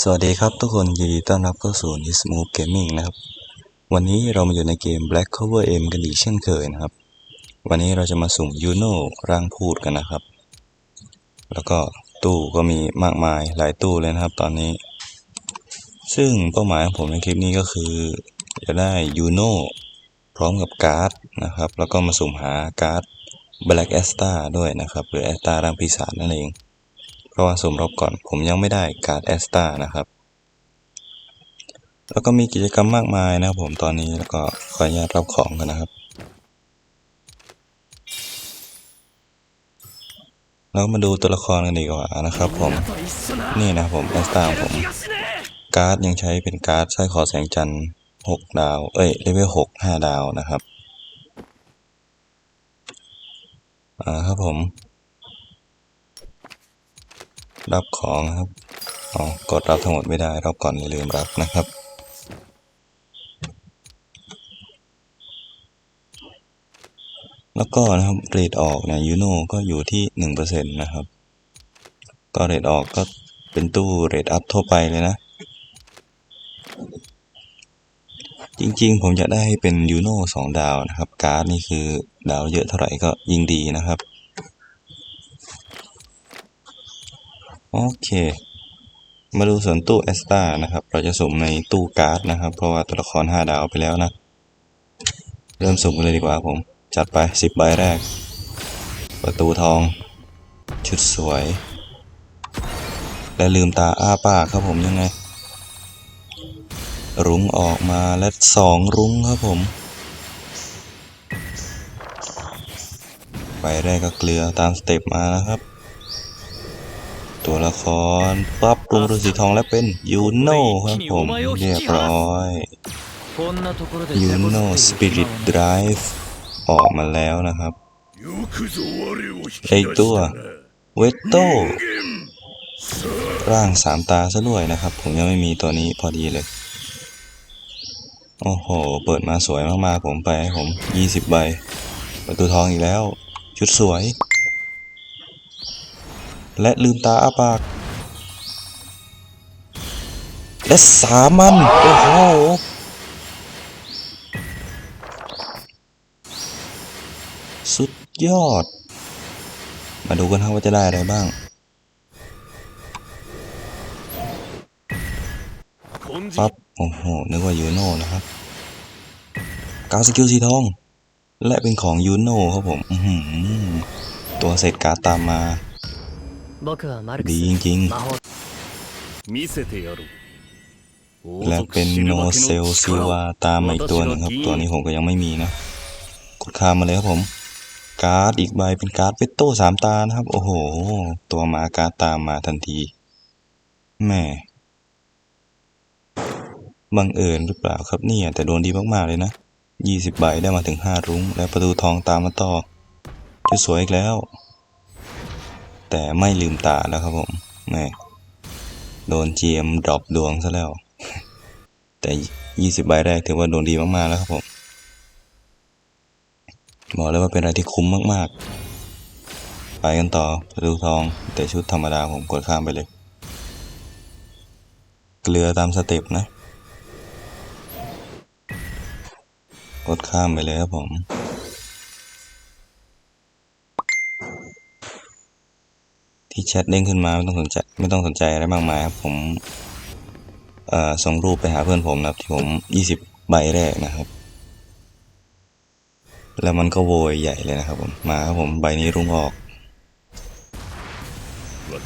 สวัสดีครับทุกคนยินดีต้อนรับเข้าสู่ n i s m o v e Gaming นะครับ วันนี้เรามาอยู่ในเกม Black Cover M กันอีกเช่นเคยนะครับ วันนี้เราจะมาสุ่มยูโน่ร่างพูดกันนะครับ แล้วก็ตู้ก็มีมากมายหลายตู้เลยนะครับ ตอนนี้ ซึ่งเป้าหมายของผมในคลิปนี้ก็คือจะได้ยูโน่พร้อมกับการ์ดนะครับ แล้วก็มาสุ่มหาการ์ด Black a s t a ด้วยนะครับ หรือ a s t a ร่างปีศาจนั่นเอง เพราะว่าสุ่มรอบก่อนผมยังไม่ได้การ์ดแอสตานะครับ แล้วก็มีกิจกรรมมากมายนะครับผมตอนนี้แล้วก็ขออนุญาตรับของกันนะครับ แล้วมาดูตัวละครกันดีกว่านะครับผมนี่นะครับผมแอสตาผมการ์ดยังใช้เป็นการ์ดสร้อยคอแสงจันทร์6ดาว เอ้ยเลเวล6 5 ดาวนะครับ อ่าครับผม รับของครับอ๋อกดรับทั้งหมดไม่ได้รอบก่อนอย่าลืมรับนะครับแล้วก็นะครับเรทออกเนี่ยยูโนก็อยู่ที่หนึ่งเปอร์เซ็นต์นะครับ ก็เรทออกก็เป็นตู้เรทอัพทั่วไปเลยนะ จริงๆ ผมจะได้ให้เป็นยูโนสองดาวนะครับ การ์ดนี่คือดาวเยอะเท่าไหร่ก็ยิ่งดีนะครับ โอเค มาดูส่วนตู้เอสตานะครับ เราจะสุ่มในตู้การ์ดนะครับ เพราะว่าตัวละคร 5 ดาวไปแล้วนะ เริ่มสุ่มกันเลยดีกว่าผม จัดไป 10 ใบแรก ประตูทอง ชุดสวย และลืมตาอ้าปากครับผมยังไง รุ้งออกมาและสองรุ้งครับผมใบแรกก็เกลือตามสเต็ปมานะครับ ตัวละครปั๊บปรุงฤาษีทองและเป็นยูโน่ครับผมเรียบร้อยยูโน่สปิริตไดรฟ์ออกมาแล้วนะครับไอตัวเวตโต้ร่างสามตาซะด้วยนะครับ ผมยังไม่มีตัวนี้พอดีเลย โอ้โห เปิดมาสวยมากๆผมไปให้ผม 20 ใบ ประตูทองอีกแล้ว ชุดสวย และลืมตาอ้าปาก และสามัน โอ้โหสุดยอด มาดูกันครับว่าจะได้อะไรบ้างปั๊บโอ้โห นึกว่ายูโน่นะครับ กาวสกิลสีทอง และเป็นของยูโน่ครับผม ตัวเสร็จการตามมา ดีจริงๆ และเป็นโนเซลซิวาตามมาอีกตัวหนึ่งครับ ตัวนี้ผมก็ยังไม่มีนะ กดข้ามมาเลยครับผม การ์ดอีกใบเป็นการ์ดเวตโต้สามตานะครับ โอ้โห ตัวมาการ์ดตามมาทันทีแหม่บังเอิญหรือเปล่าครับเนี่ย แต่โดนดีมากๆเลยนะยี่สิบใบได้มาถึงห้ารุ้ง และประตูทองตามมาต่อจะสวยอีกแล้ว แต่ไม่ลืมตาแล้วครับผมแม่โดนเจียมดรอปดวงซะแล้ว แต่ยี่สิบใบแรกถือว่าโดนดีมาก ๆ แล้วครับผม บอกเลยว่าเป็นอะไรที่คุ้มมาก ๆ ไปกันต่อประตูทอง แต่ชุดธรรมดาผมกดข้ามไปเลย เกลือตามสเต็ปนะ กดข้ามไปเลยครับผม ที่แชทเด้งขึ้นมาไม่ต้องสนใจไม่ต้องสนใจอะไรมากมายครับผมเอ่อส่งรูปไปหาเพื่อนผมนะครับที่ผมยี่สิบใบแรกนะครับ แล้วมันก็โวยใหญ่เลยนะครับผมมาครับผมใบนี้รุ้งออก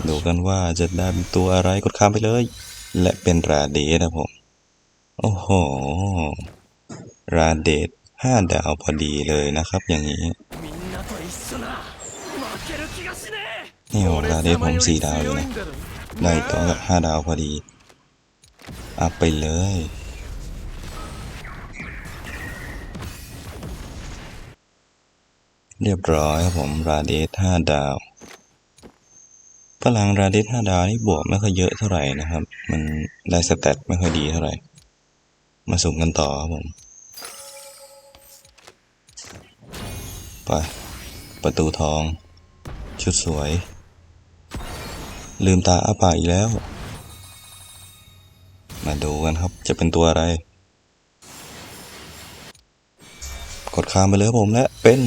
ดูกันว่าจะได้เป็นตัวอะไรกดข้ามไปเลย และเป็นราเดสนะผม โอ้โห ราเดสห้าดาวพอดีเลยนะครับอย่างนี้ นี่ผมราเดสผมสี่ดาวอยู่นะได้ตัวกับห้าดาวพอดีอัพไปเลย เรียบร้อยครับผมราเดสห้าดาวพลังราเดสห้าดาวนี่บวกไม่ค่อยเยอะเท่าไหร่นะครับ มันได้สเตตไม่ค่อยดีเท่าไหร่ มาสุ่มกันต่อครับผมไปประตูทอง ชุดสวย ลืมตาอ้าปากอีกแล้ว มาดูกันครับ จะเป็นตัวอะไร กดข้ามไปเลยครับผมและเป็น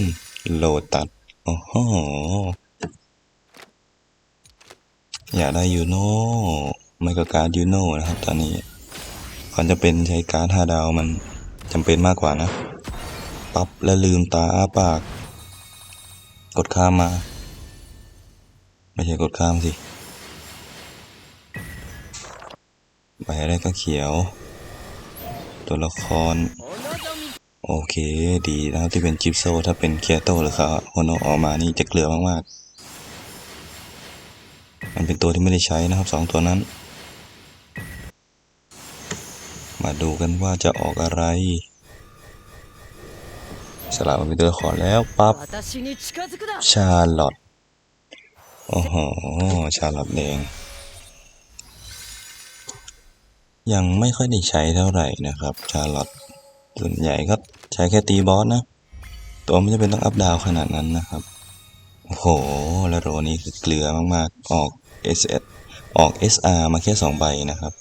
โลตัสโอ้โหอยากได้ยูโน่ไม่ก็การดยูโน่นะครับ ตอนนี้ก่อนจะเป็นใช้การ์ดห้าดาวมันจำเป็นมากกว่านะ ปั๊บแล้วลืมตาอ้าปาก กดข้ามมา ไม่ใช่กดข้ามสิ ใบแรกก็เขียว ตัวละคร โอเค ดีแล้วที่เป็นจิปโซถ้าเป็นเคียโตหรือครับฮอนอออกมานี่จะเกลือมากๆ มันเป็นตัวที่ไม่ได้ใช้นะครับสองตัวนั้น มาดูกันว่าจะออกอะไรสลับมาเป็นตัวละครแล้วปั๊บชาลอตโอ้โหชาลอตแดง ยังไม่ค่อยได้ใช้เท่าไหร่นะครับชาร์ลอตส่วนใหญ่ก็ใช้แค่ตีบอสนะ ตัวไม่จำเป็นต้องอัพดาวขนาดนั้นนะครับโอ้โหแล้วโรนี้คือเกลือมากๆ ออก SS ออก SR มาแค่สองใบนะครับ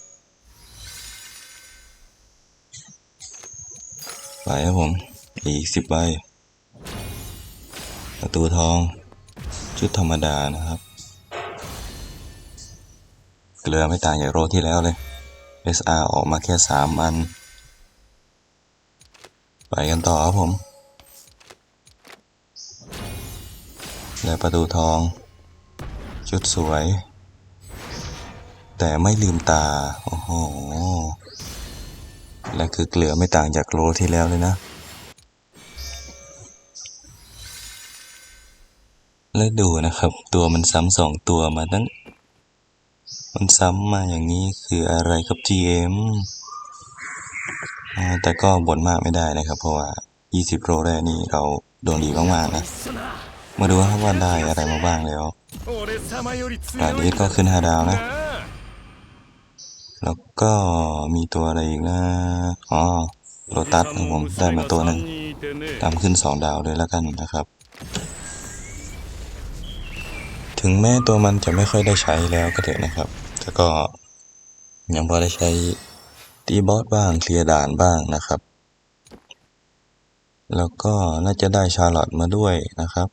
ไปครับผม อีกสิบใบประตูทอง ชุดธรรมดานะครับ เกลือไม่ต่างจากโรที่แล้วเลย SR ออกมาแค่สามอัน ไปกันต่อครับผม และประตูทอง ชุดสวย แต่ไม่ลืมตา โอ้โห และคือเกลือไม่ต่างจากโรที่แล้วเลยนะแล้วดูนะครับ ตัวมันซ้ำสองตัวมาตั้ง มันซ้ำมาอย่างนี้คืออะไรครับทีเอมแต่ก็บ่นมากไม่ได้นะครับ เพราะว่า 20 โรแรกนี่เราโดนดีมากๆนะ มาดูว่าว่าได้อะไรมาบ้างแล้วดาดีก็ขึ้น 5 ดาวนะ แล้วก็มีตัวอะไรอีกนะ อ๋อโรตัสผมได้มาตัวหนึ่งตามขึ้น 2 ดาวด้วยแล้วกันนะครับ ถึงแม้ตัวมันจะไม่ค่อยได้ใช้แล้วก็เถอะนะครับ แต่ก็ยังพอได้ใช้ตีบอสบ้างเคลียร์ด่านบ้างนะครับ แล้วก็น่าจะได้ชาร์ลอตมาด้วยนะครับ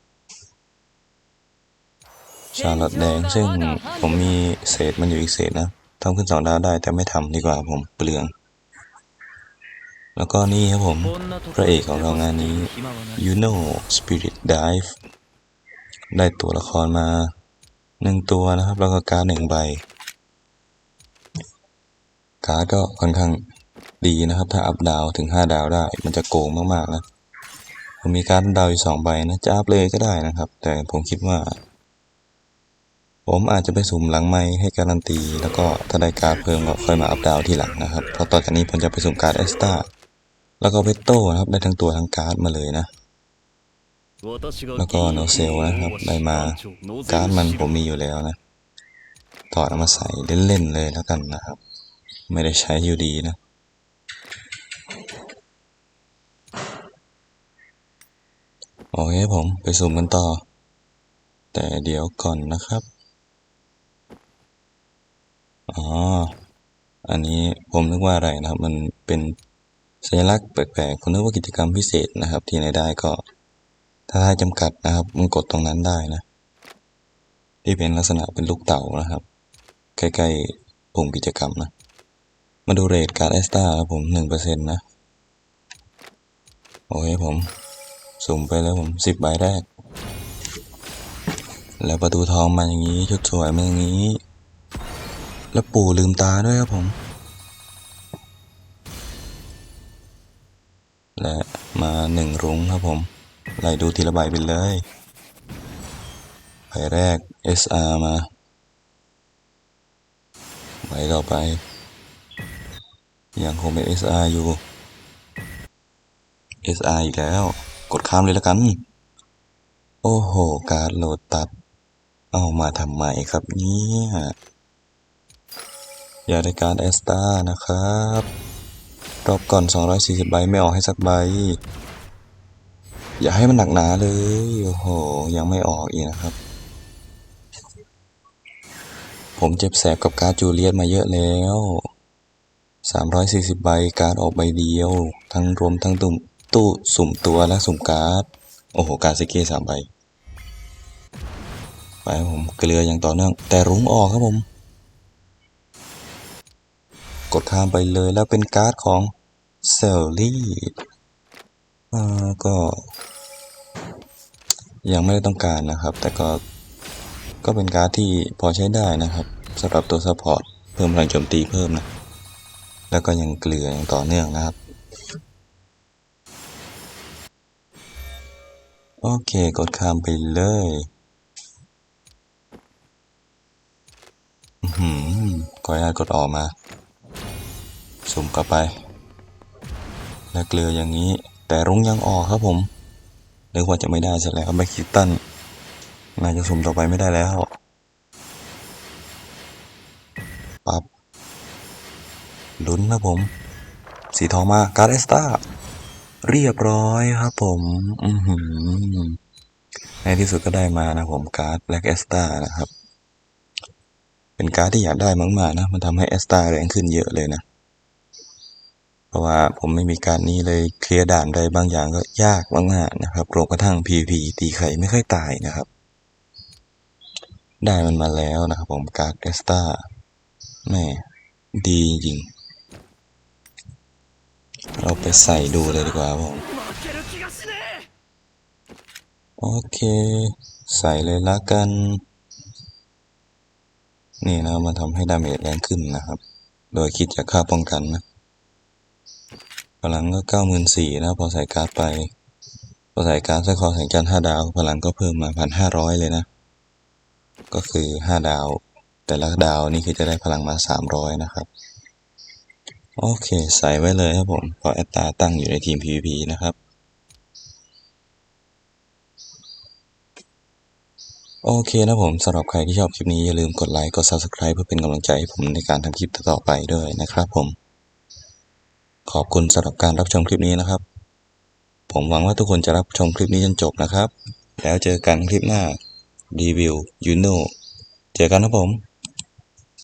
ชาร์ลอตแดงซึ่งผมมีเศษมันอยู่อีกเศษนะทำขึ้นสองดาวได้แต่ไม่ทำดีกว่าผมเปลือง แล้วก็นี่ครับผม พระเอกของเรางานนี้ยูโนสปิริตไดฟ์ได้ตัวละครมาหนึ่งตัวนะครับ แล้วก็การ์ดหนึ่งใบ การ์ดก็ค่อนข้างดีนะครับ ถ้าอัพดาวถึงห้าดาวได้ มันจะโกงมากๆนะผมมีการ์ดดาวอยู่สองใบนะจะอัพเลยก็ได้นะครับ แต่ผมคิดว่า ผมอาจจะไปสุ่มหลังไม้ให้การันตี แล้วก็ถ้าได้การ์ดเพิ่มก็ค่อยมาอัพดาวทีหลังนะครับเพราะต่อจากนี้ผมจะไปสุ่มการ์ดเอสตาแล้วก็เวตโต้นะครับได้ทั้งตัวทั้งการ์ดมาเลยนะแล้วก็โนเซลนะครับได้มาการ์ดมันผมมีอยู่แล้วนะ ถอดเอมาใส่เล่นๆเลยแล้วกันนะครับ ไม่ได้ใช้อยู่ดีนะ โอเคผมไปสุ่มกันต่อ แต่เดี๋ยวก่อนนะครับ อ๋อ อันนี้ผมนึกว่าอะไรนะครับ มันเป็นสัญลักษณ์แปลกๆผมนึกว่ากิจกรรมพิเศษนะครับ ที่ไหนได้ก็ ถ้าให้จำกัดนะครับมันกดตรงนั้นได้นะ ที่เป็นลักษณะเป็นลูกเต่านะครับ ใกล้ๆปุ่มกิจกรรมนะ มาดูเรทการ์ดเอสตาครับผมหนึ่งเปอร์เซ็นต์นะ โอเคผม สุ่มไปแล้วผมสิบใบแรก แล้วประตูทองมาอย่างนี้ ชุดสวยมาอย่างนี้ แล้วปู่ลืมตาด้วยครับผม และมาหนึ่งรุ้งครับผม ไล่ดูทีละใบไปเลยใบแรก SR มาใบต่อไป ยังคงเป็น SR อยู่ SR อีกแล้ว กดข้ามเลยล้วกัน โอ้โห การโหลดตัด เอามาทำไมครับเนี่ยอย่าได้การ์ดเอสตานะครับรอบก่อน 240 ใบ ไม่ออกให้สักใบ อย่าให้มันหนักหนาเลย โอ้โห ยังไม่ออกอีกนะครับ ผมเจ็บแสบกับการจูเลียตมาเยอะแล้ว 340 ใบ การ์ดออกใบเดียว ทั้งรวมทั้งตุ่มตู้สุ่มตัวและสุ่มการ์ด โอ้โห การดซิเก้สามใบ ไปครับผม เกลืออย่างต่อเนื่อง แต่รุ้งออกครับผม กดข้ามไปเลยแล้วเป็นการ์ดของเซลลี่ก็ ยังไม่ได้ต้องการนะครับ แต่ก็ ก็เป็นการ์ดที่พอใช้ได้นะครับสำหรับตัวซัพพอร์ต เพิ่มพลังโจมตีเพิ่มนะ แล้วก็ยังเกลืออย่างต่อเนื่องนะครับ โอเค กดข้ามไปเลยอือหือขออนุญาตกดออกมา สุ่มกลับไป แล้วเกลืออย่างนี้ แต่รุ้งยังออกครับผมนึกว่าจะไม่ได้ซะแล้วแบ็กคิตันน่าจะสุ่มต่อไปไม่ได้แล้ว ลุ้นนะผม สีทองมาการ์ดเอสตาเรียบร้อยครับผมอือหือในที่สุดก็ได้มานะผมการ์ดแบล็กเอสตานะครับ เป็นการ์ดที่อยากได้มากๆนะ มันทำให้เอสตาแรงขึ้นเยอะเลยนะ เพราะว่าผมไม่มีการนี้เลยเคลียร์ด่านใดบางอย่างก็ยากมากๆนะครับรวมกระทั่ง PVP ตีไข่ไม่ค่อยตายนะครับ ได้มันมาแล้วนะครับผมการ์ดเอสตาแม่ดีจริง เราไปใส่ดูเลยดีกว่าผม โอเค ใส่เลยละกัน นี่นะมันทำให้ดาเมจแรงขึ้นนะครับ โดยคิดจากค่าป้องกันนะพลังก็เก้าหมื่นสี่นะ พอใส่การ์ดไป พอใส่การ์ดสักคอร์แข่งจันห้าดาว พลังก็เพิ่มมาพันห้าร้อยเลยนะ ก็คือห้าดาว แต่ละดาวนี่คือจะได้พลังมาสามร้อยนะครับ โอเคใส่ไว้เลยครับผม เพราะแอตตาตั้งอยู่ในทีม PVP นะครับ โอเคนะผมสำหรับใครที่ชอบคลิปนี้ อย่าลืมกดไลค์ กด Subscribe เพื่อเป็นกำลังใจให้ผมในการทำคลิปต่อไปด้วยนะครับผม ขอบคุณสำหรับการรับชมคลิปนี้นะครับ ผมหวังว่าทุกคนจะรับชมคลิปนี้จนจบนะครับ แล้วเจอกันคลิปหน้ารีวิวยูโนเจอกันนะผม